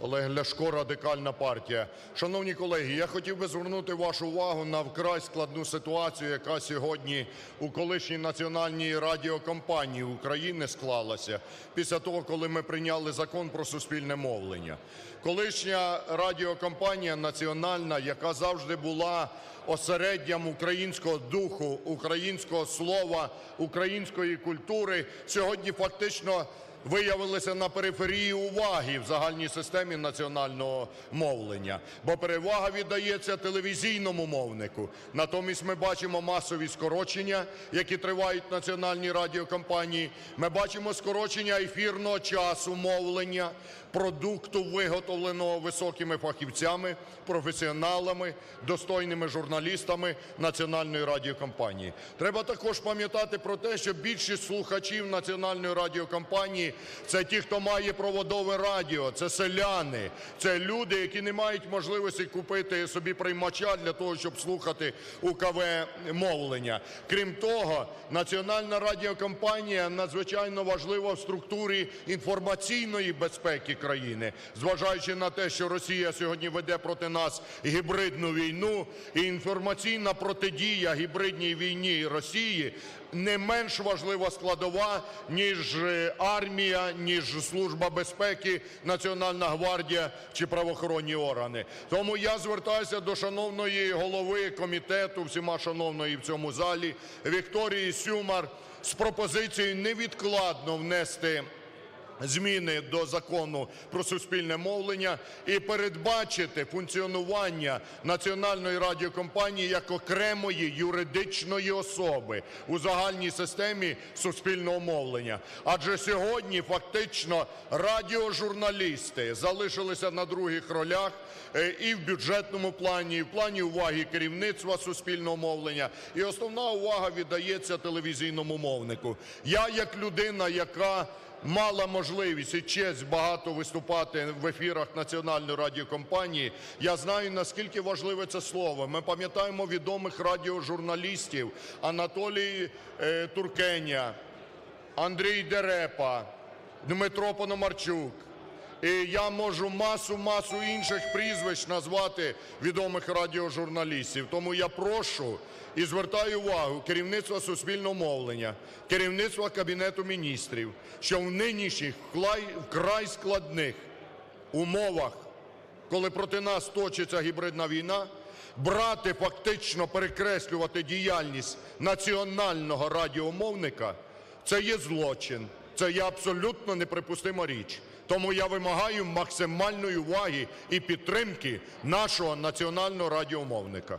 Олег Ляшко, Радикальна партія. Шановні колеги, я хотів би звернути вашу увагу на вкрай складну ситуацію, яка сьогодні у колишній національній радіокомпанії України склалася після того, коли ми прийняли Закон про суспільне мовлення. Колишня радіокомпанія національна, яка завжди була осереддям українського духу, українського слова, української культури, сьогодні фактично виявилися на периферії уваги в загальній системі національного мовлення, бо перевага віддається телевізійному мовнику. Натомість ми бачимо масові скорочення, які тривають в національній радіокомпанії. Ми бачимо скорочення ефірного часу мовлення, продукту, виготовленого високими фахівцями, професіоналами, достойними журналістами національної радіокомпанії. Треба також пам'ятати про те, що більшість слухачів національної радіокомпанії це ті, хто має проводове радіо, це селяни, це люди, які не мають можливості купити собі приймача для того, щоб слухати УКВ мовлення. Крім того, національна радіокомпанія надзвичайно важлива в структурі інформаційної безпеки країни, зважаючи на те, що Росія сьогодні веде проти нас гібридну війну, і інформаційна протидія гібридній війні Росії не менш важлива складова, ніж е, армія, ніж Служба безпеки, Національна гвардія чи правоохоронні органи. Тому я звертаюся до шановної голови комітету, всіма шановної в цьому залі Вікторії Сюмар з пропозицією невідкладно внести зміни до Закону про суспільне мовлення і передбачити функціонування Національної радіокомпанії як окремої юридичної особи у загальній системі суспільного мовлення. Адже сьогодні фактично радіожурналісти залишилися на других ролях е, і в бюджетному плані, і в плані уваги керівництва суспільного мовлення. І основна увага віддається телевізійному мовнику. Я як людина, яка мала можливість і честь багато виступати в ефірах Національної радіокомпанії, я знаю, наскільки важливе це слово. Ми пам'ятаємо відомих радіожурналістів Анатолій е, Туркеня, Андрій Дерепа, Дмитро Пономарчук. І я можу масу-масу інших прізвищ назвати відомих радіожурналістів. Тому я прошу і звертаю увагу керівництва суспільного мовлення, керівництва Кабінету Міністрів, що в нинішніх вкрай, складних умовах, коли проти нас точиться гібридна війна, брати фактично перекреслювати діяльність національного радіомовника це є злочин, це є абсолютно неприпустима річ. Тому я вимагаю максимальної уваги і підтримки нашого національного радіомовника.